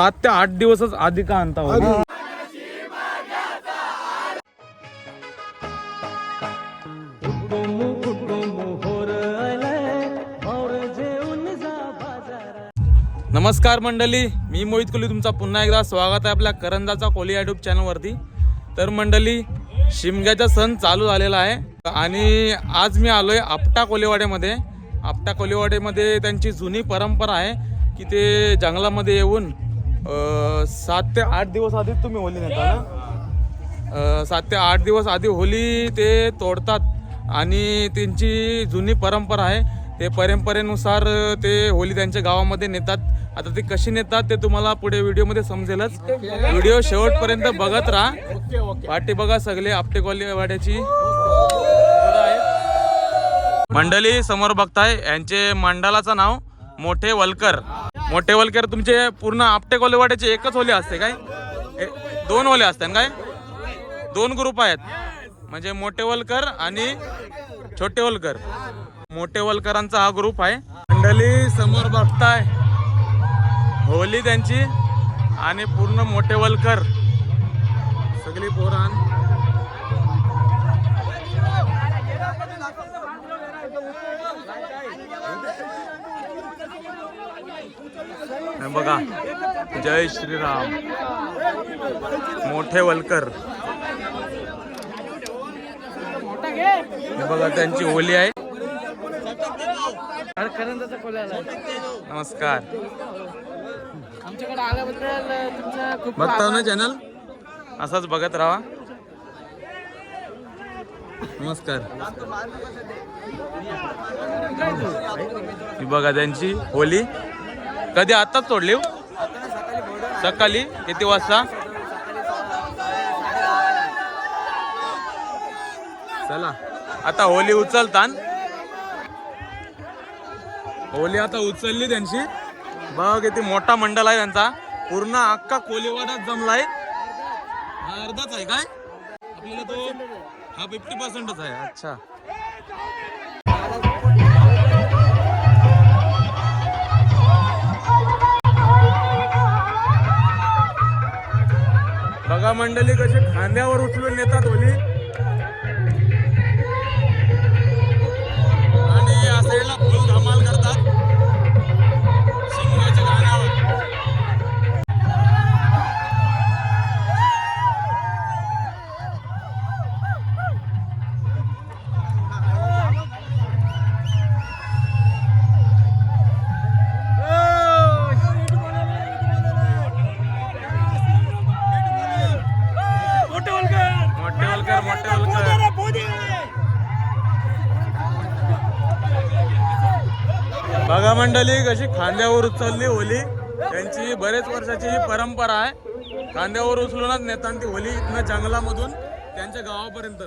सात ते आठ दिवसच आधी का आणता नमस्कार मंडळी मी मोहित कोहली तुमचा पुन्हा एकदा स्वागत आहे आपल्या करंजाचा कोहली युट्यूब चॅनलवरती तर मंडळी शिमग्याचा सण चालू झालेला आहे. आणि आज मी आलोय आपटा कोलेवाड्यामध्ये. आपटा कोलेवाड्यामध्ये त्यांची जुनी परंपरा आहे की ते जंगलामध्ये येऊन सात ते आठ दिवस आधीच तुम्ही होली नेता ना? सात ते आठ दिवस आधी होली ते तोडतात आणि त्यांची जुनी परंपरा आहे. ते परंपरेनुसार ते होली त्यांच्या गावामध्ये नेतात. आता ते कशी नेतात ते तुम्हाला पुढे व्हिडिओमध्ये समजेलच. व्हिडिओ शेवटपर्यंत बघत राहा. वाटे बघा सगळे आपटे वाड्याची मंडळी समोर बघताय यांचे मंडळाचं नाव मोठे वलकर. मोठे वलकर तुमचे पूर्ण आपटे कोलेवाड्याचे एकच होले असते काय? दोन होले असतात काय? दोन ग्रुप आहेत. म्हणजे मोठे वलकर आणि छोटे वलकर. मोठे वलकरांचा हा ग्रुप आहे. मंडळी समोर बघताय. होली त्यांची आणि पूर्ण मोठे वलकर. सगळी पोरान हे बघा जय श्रीराम. मोठे वलकर. बघा त्यांची होली आहे. नमस्कार. बघता ना चॅनल असाच बघत राहा. नमस्कार. बघा त्यांची होली कधी आताच सोडली हो? सकाळी? किती वाजता? चला. आता होली उचलतान. होली आता उचलली त्यांची. बघ किती मोठा मंडळ आहे त्यांचा. पूर्ण अख्खा कोलीवाडाच जमलाय. अर्धाच आहे काय? आपल्याला तो हा फिफ्टी पर्सेंटच आहे. अच्छा. बघा मंडळी कशी खांद्यावर उचलून नेतात होली मंडळी कशी खांद्यावर उचलली होली? त्यांची बरेच वर्षाची ही परंपरा आहे. खांद्यावर उचलूनच नेतात ती होली इथनं जंगलामधून त्यांच्या गावापर्यंत.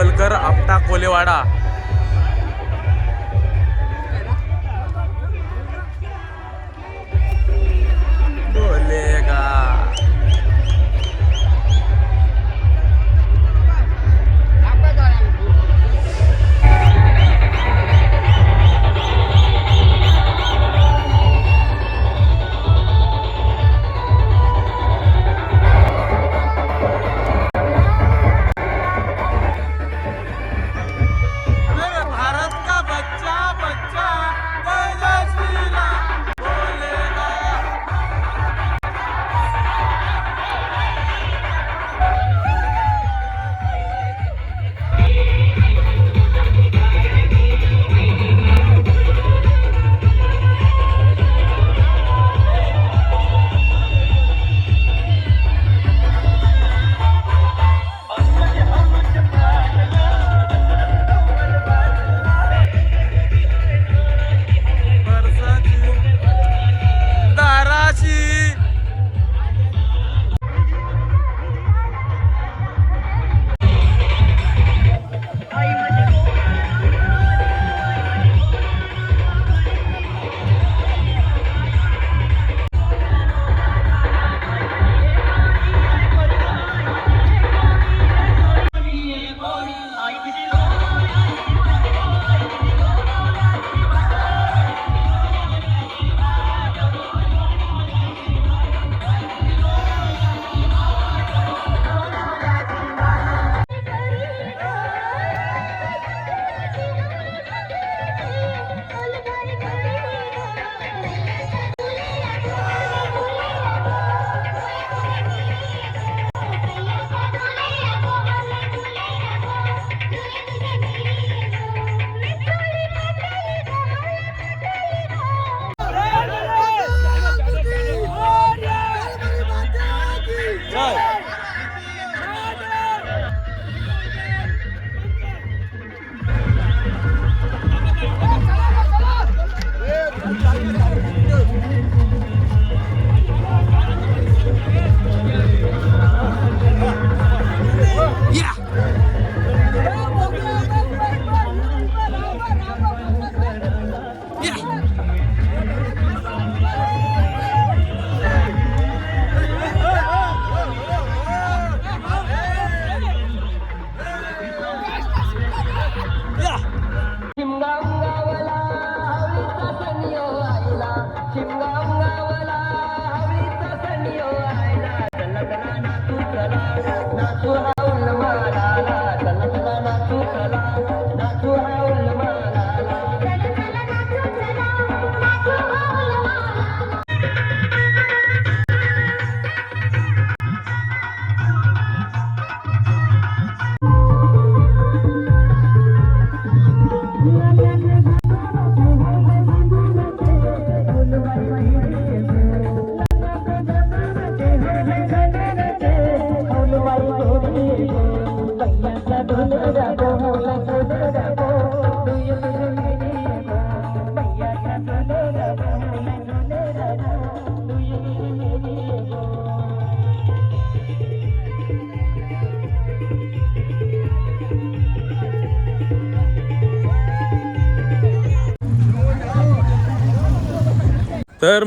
पलवलकर आपटा कोलेवाडा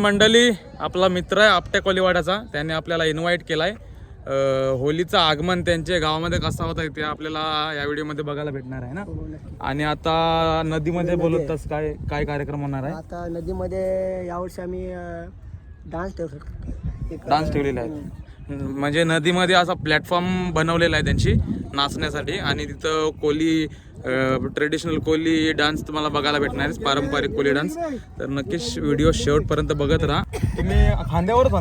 मंडळी आपला मित्र आहे आपट्या कोलीवाड्याचा. त्याने आपल्याला इन्व्हाइट केलाय. अं, होलीचं आगमन त्यांच्या गावामध्ये कसं होतं ते आपल्याला या व्हिडिओमध्ये बघायला भेटणार आहे ना? आणि आता नदीमध्ये बोलत तस काय काय कार्यक्रम होणार आहे? आता नदीमध्ये यावर्षी आम्ही डान्स ठेवतो. डान्स ठेवलेला आहे. म्हणजे नदीमध्ये असा प्लॅटफॉर्म बनवलेला आहे त्यांची नाचण्यासाठी. आणि तिथं कोली ट्रेडिशनल कोली डान्स तुम्हाला बघायला भेटणार आहे. पारंपरिक कोली डान्स तर नक्कीच व्हिडिओ शेवटपर्यंत बघत राहा. तुम्ही खांद्यावरच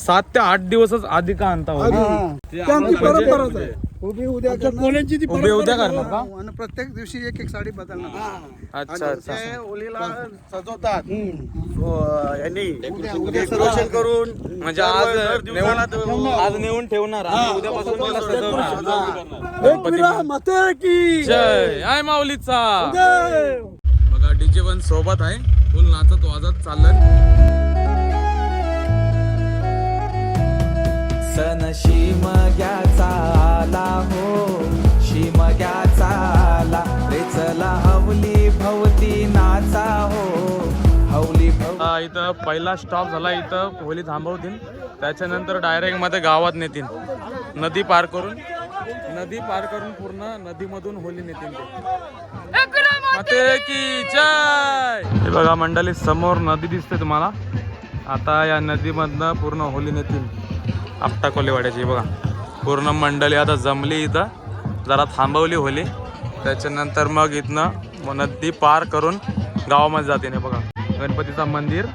सात ते आठ दिवसच आधी का आणता म्हणजे उभी उद्या उभे उद्या करणार का? आणि प्रत्येक दिवशी एक एक साडी बदलणार. अच्छा अच्छा ते होलीला सजवतात. यांनी डेकोरेशन करून म्हणजे आज नेऊन आज नेऊन ठेवणार. आणि उद्यापासून सजवणार. गणपती जय. आय माऊलीचा. बघा डीजे पण सोबत आहे. फुल नाचत वाजत सण शिमग्याचा आला हो. शिमग्याचा आला. रे चला हवली भवती नाचा हो. हवली इथं पहिला स्टॉप झाला इथं होली थांबवतील. त्याच्यानंतर डायरेक्टमध्ये गावात नेतील. नदी पार करून. नदी पार करून पूर्ण नदीमधून होली नेतील ते. बघा मंडळी समोर नदी दिसते तुम्हाला. आता या नदीमधनं पूर्ण होली नेतील. आपटा कोलेवाड्याची बघा. पूर्ण मंडळी आता जमली इथं. जरा थांबवली होली. त्याच्यानंतर मग इथनं नदी पार करून गावामध्ये जाते नाही बघा. गणपतीचा मंदिर.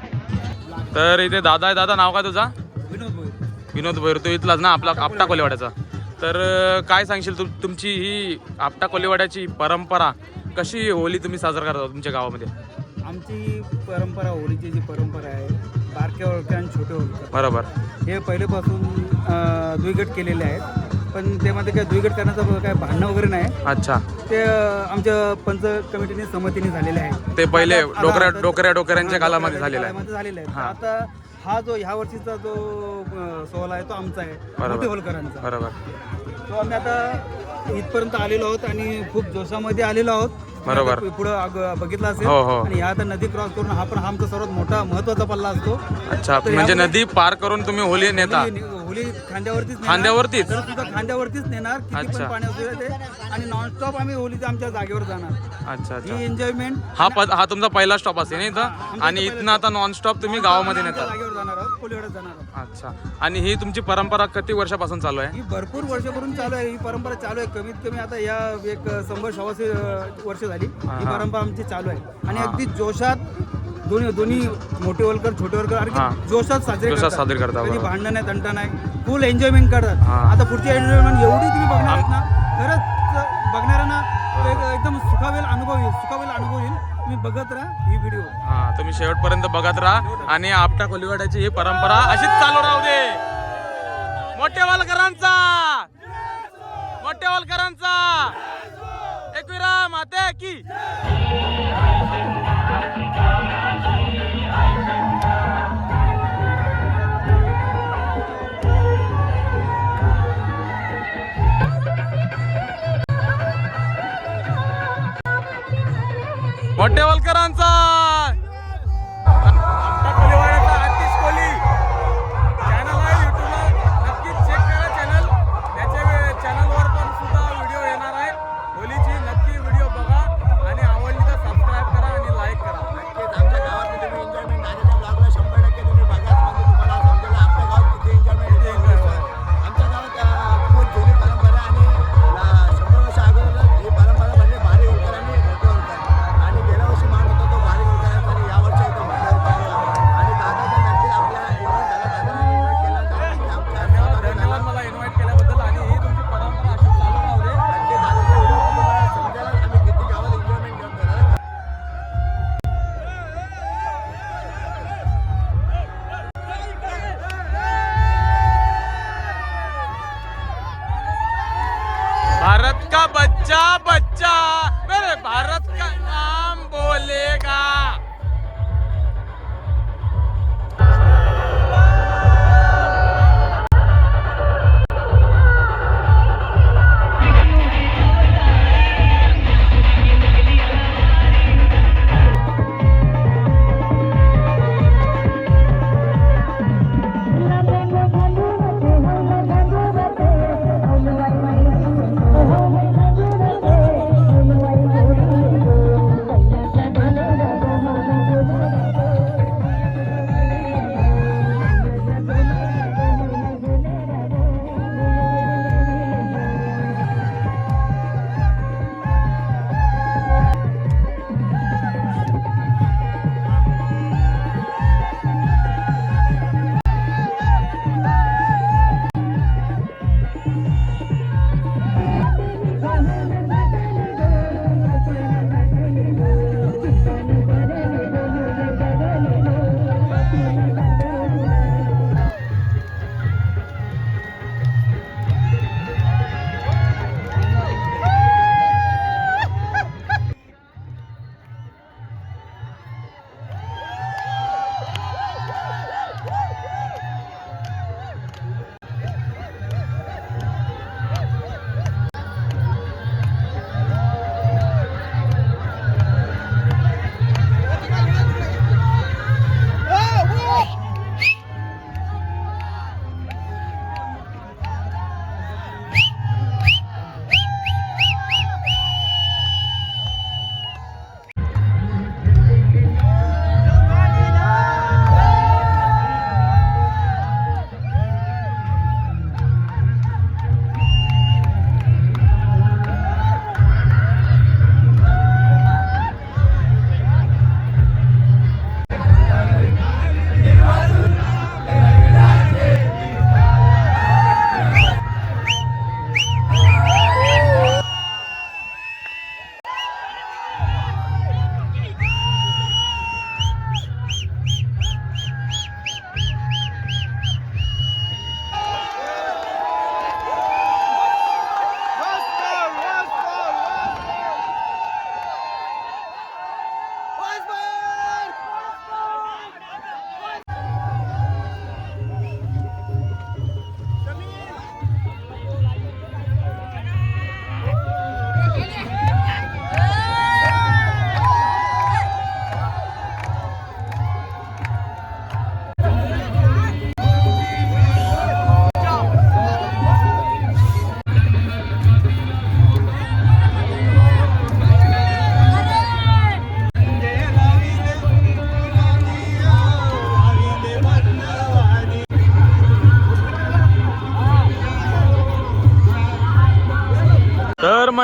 तर इथे दादा आहे. दादा नाव काय तुझा? विनोद भैर तो इथलाच ना आपला आपटा कोलेवाड्याचा. तर काय सांगशील तू तुमची ही आपटा कोलेवाड्याची परंपरा? कशी होली तुम्ही साजरा करता तुमच्या गावामध्ये? आमची परंपरा होळीची जी परंपरा आहे बारक्या ओळख्या आणि छोटे ओळख्या. बरोबर. हे पहिलेपासून द्विगट केलेले आहेत. पण त्यामध्ये काय द्विगट करण्याचं काय भांडणं वगैरे नाही. अच्छा. ते आमच्या पंच कमिटीने संमतीने झालेले आहे. ते पहिले डोकऱ्या डोकऱ्या डोकऱ्यांच्या कालामध्ये झालेलं आहे. झालेलं आहे. हा. आता हा जो ह्या वर्षीचा जो सोहळा आहे तो आमचा आहे. मोठे होलकरांचा बरोबर. तो आम्ही आता इथपर्यंत आलेलो आहोत आणि खूप जोशामध्ये आलेलो आहोत. बरोबर. पुढे बघितला असेल. हो, हो. आणि ह्या आता नदी क्रॉस करून हा पण हा आमचा सर्वात मोठा महत्त्वाचा पल्ला असतो. अच्छा म्हणजे नदी पार करून तुम्ही होली नेता. होली खांद्यावरतीच नेणार. खांद्यावरतीच? सुद्धा खांद्यावरतीच नेणार. किती अच्छा. पण पाणी असू दे ते. आणि नॉनस्टॉप आम्ही होलीच्या आमच्या जागेवर जाणार. अच्छा अच्छा. ही एन्जॉयमेंट हा प- हा तुमचा पहिला स्टॉप असेल ना इथं? आणि इथनं आता नॉन स्टॉप तुम्ही गावामध्ये नेता. जागेवर जाणार आहोत कोलीवाड्यात जाणार आहोत. अच्छा. आणि ही तुमची परंपरा किती वर्षापासून चालू आहे? ही भरपूर वर्षापासून चालू आहे. ही परंपरा चालू आहे. कमीत कमी आता या एक शंभर सव्वाशे अं, वर्ष झाली. ही. परंपरा आमची चालू आहे. आणि. अगदी जोशात दोन्ही दोन्ही मोठे वलकर छोटे वलकर हा. अगदी जोशात साजरे जोशात करतात. साजरे करतात, कधी बरोबर. भांडण नाही तंटा नाही फुल एन्जॉयमेंट करतात हा. आता पुढची एन्जॉयमेंट एवढी तुम्ही बघणार आहात ना खरंच बघणाऱ्यांना एक एकदम सुखावेल अनुभव येईल सुखावेल अनुभव येईल तुम्ही बघत राहा ही व्हिडिओ हा तुम्ही शेवटपर्यंत बघत राहा आणि आपटा कोलिवाड्याची ही परंपरा अशीच चालू राहू दे मोठ्या वालकरांचा मोठ्या वालकरांचा एकविरा माते की हॉटेवालकरांचा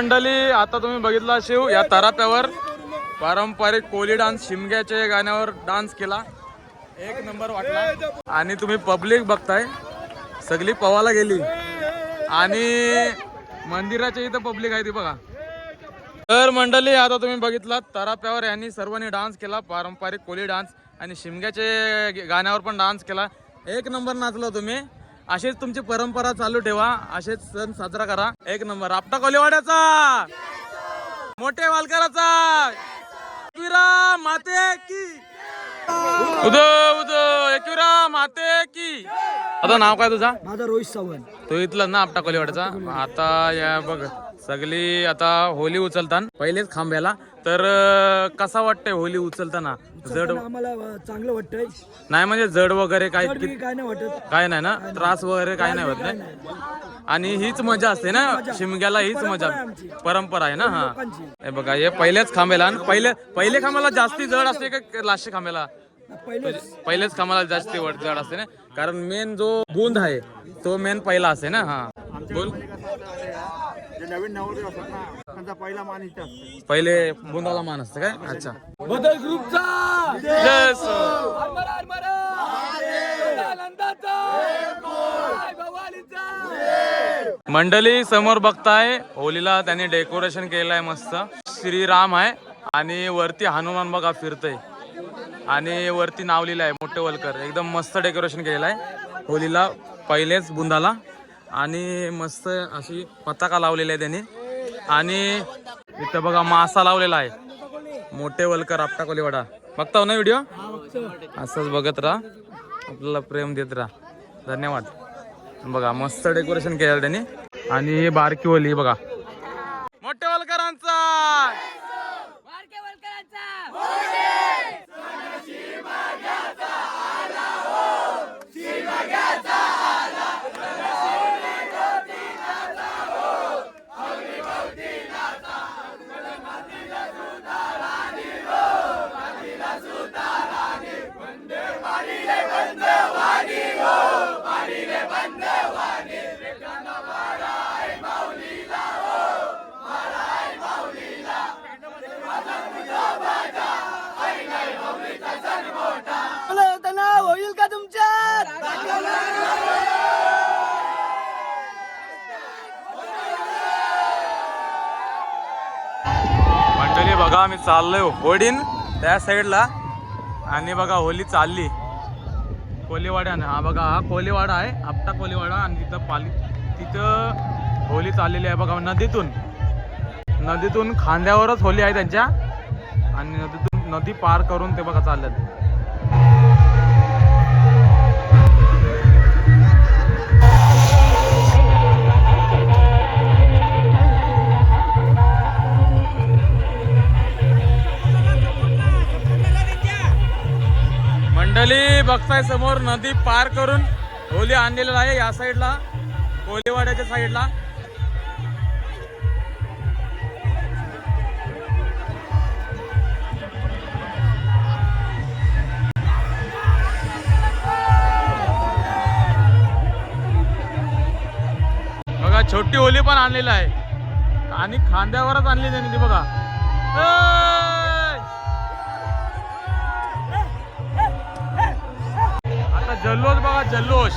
मंडळी आता तुम्ही बघितला शिव या तराप्यावर. पारंपरिक कोली डान्स शिमग्याच्या गाण्यावर डान्स केला. एक नंबर वाटला. आणि तुम्ही पब्लिक बघताय. सगळी पवाला गेली. आणि मंदिराच्या इथं पब्लिक आहे ती बघा. तर मंडळी आता तुम्ही बघितलात तराप्यावर यांनी सर्वांनी डान्स केला. पारंपरिक कोली डान्स आणि शिमग्याचे गाण्यावर पण डान्स केला. एक नंबर नाचलो तुम्ही. अशीच तुमची परंपरा चालू ठेवा. असेच सण साजरा करा. एक नंबर. आपटा कोलीवाड्याचा. मोठे वालकराचा. एकविरा माते की. उदो उदो. एकविरा माते की. आता नाव काय तुझा? माझा रोहित सावंत. तो इथला ना आपटा कोलीवाड्याचा? आता या बघ. सगळी आता होली उचलतान. पहिलेच खांब्याला. तर अं, कसा वाटतंय होली उचलताना? जड आम्हाला अं, चांगलं वाटतंय. नाही म्हणजे जड वगैरे काय तर मी काय नाही वाटत. काय नाही ना? त्रास वगैरे काय नाही होत नाही. आणि हीच मजा असते ना? शिमग्याला हीच मजा. परंपरा आहे ना? हा. हे बघा हे पहिल्याच खांब्याला. आणि पहिले पहिले खांब्याला जास्ती जड असते का लास्ट खांब्याला? पहिले पहिलेच खांबाला जास्ती वर जड असते ना? कारण मेन जो बुंद आहे तो मेन पहिला असते ना? हा. बोल. जे नवीन नवरदेव असतात ना त्यांचा पहिला मान इथे असतो. पहिले बुंदाला मान असते काय? अच्छा. बदल ग्रुपचा! मंडळी समोर बघताय होलीला त्यांनी डेकोरेशन केलंय मस्त. श्रीराम आहे आणि वरती हनुमान बघा फिरतय. आणि वरती नाव लिहिलं आहे मोठे वलकर. एकदम मस्त डेकोरेशन केलेलं आहे होलीला पहिलेच बुंदाला आणि मस्त अशी पताका लावलेली आहे त्यांनी. आणि इथं बघा मासा लावलेला आहे. मोठे वलकर आपटा कोलीवाडा. बघता ना व्हिडिओ असंच बघत राहा. आपल्याला प्रेम देत राहा. धन्यवाद. बघा मस्त डेकोरेशन केलं त्यांनी. आणि ही बारकी होली बघा. बघा आम्ही चाललोय होडीन त्या साईडला. आणि बघा होली चालली. कोलीवाड्यानं. हा बघा हा कोलीवाडा आहे आपटा कोलीवाडा. आणि तिथं पाली तिथं होली चाललेली आहे बघा नदीतून. नदीतून खांद्यावरच होली आहे त्यांच्या. आणि नदीतून नदी पार करून ते बघा चालल्यात बघताय समोर नदी पार करून होली आणलेला आहे या साईडला कोलेवाड्याच्या साईडला. बघा छोटी होली पण आणलेली आहे. आणि खांद्यावरच आणली त्यांनी ती बघा. जल्लोष बघा जल्लोष.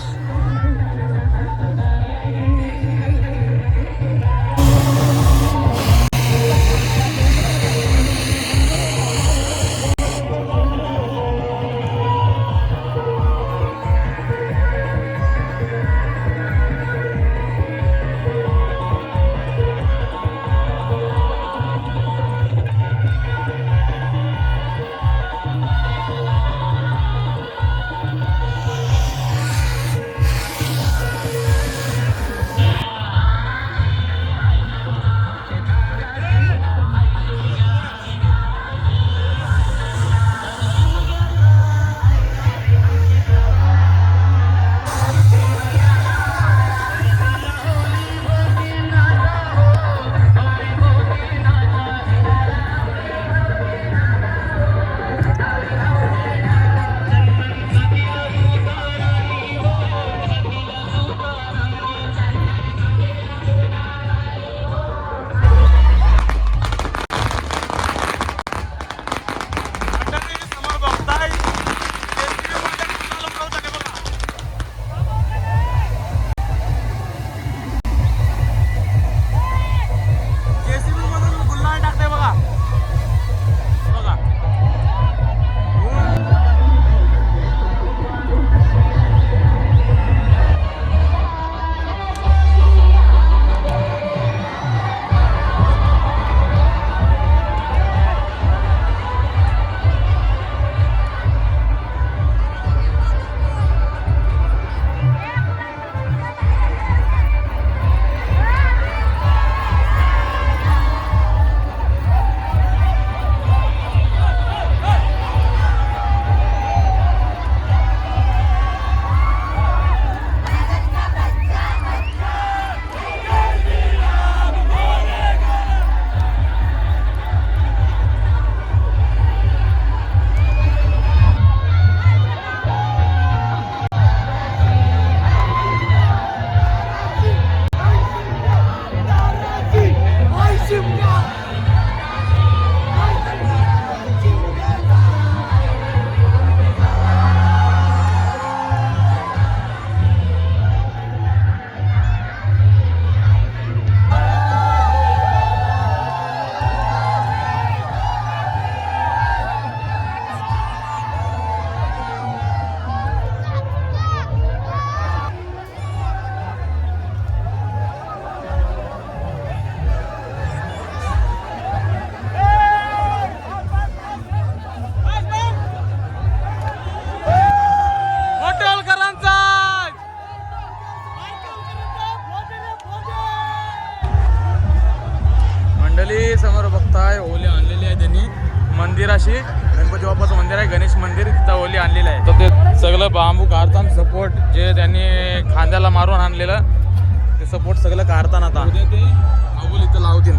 सगळं काढताना आता. होली इथं लावतील.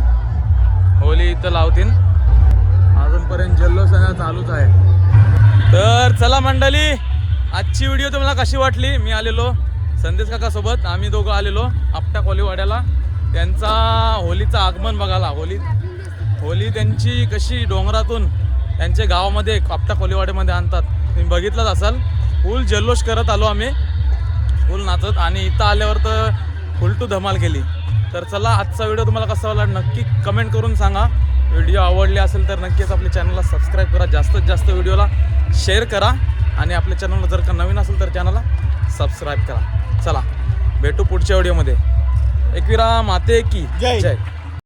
होली इथं लावतील. अजूनपर्यंत जल्लोष आहे ना चालूच आहे. तर चला मंडळी आजची व्हिडिओ तुम्हाला कशी वाटली? मी आलेलो संदेश काका सोबत आम्ही दोघं आलेलो आपटा कोलीवाड्याला त्यांचा होलीचं आगमन बघायला. होली होली त्यांची कशी डोंगरातून त्यांच्या गावामध्ये आपटा कोलीवाड्यामध्ये आणतात. तुम्ही बघितलंच असाल. फुल जल्लोष करत आलो आम्ही. फुल नाचत. आणि इथं आल्यावर तर फुल टू धमाल केली. तर चला आजचा व्हिडिओ तुम्हाला कसा वाटला नक्की कमेंट करून सांगा. व्हिडिओ आवडले असेल तर नक्कीच आपल्या चॅनलला सबस्क्राईब करा. जास्तीत जास्त व्हिडिओला शेअर करा. आणि आपल्या चॅनलला जर का नवीन असेल तर चॅनलला सबस्क्राईब करा. चला भेटू पुढच्या व्हिडिओमध्ये. एकविरा माते की जय. जय.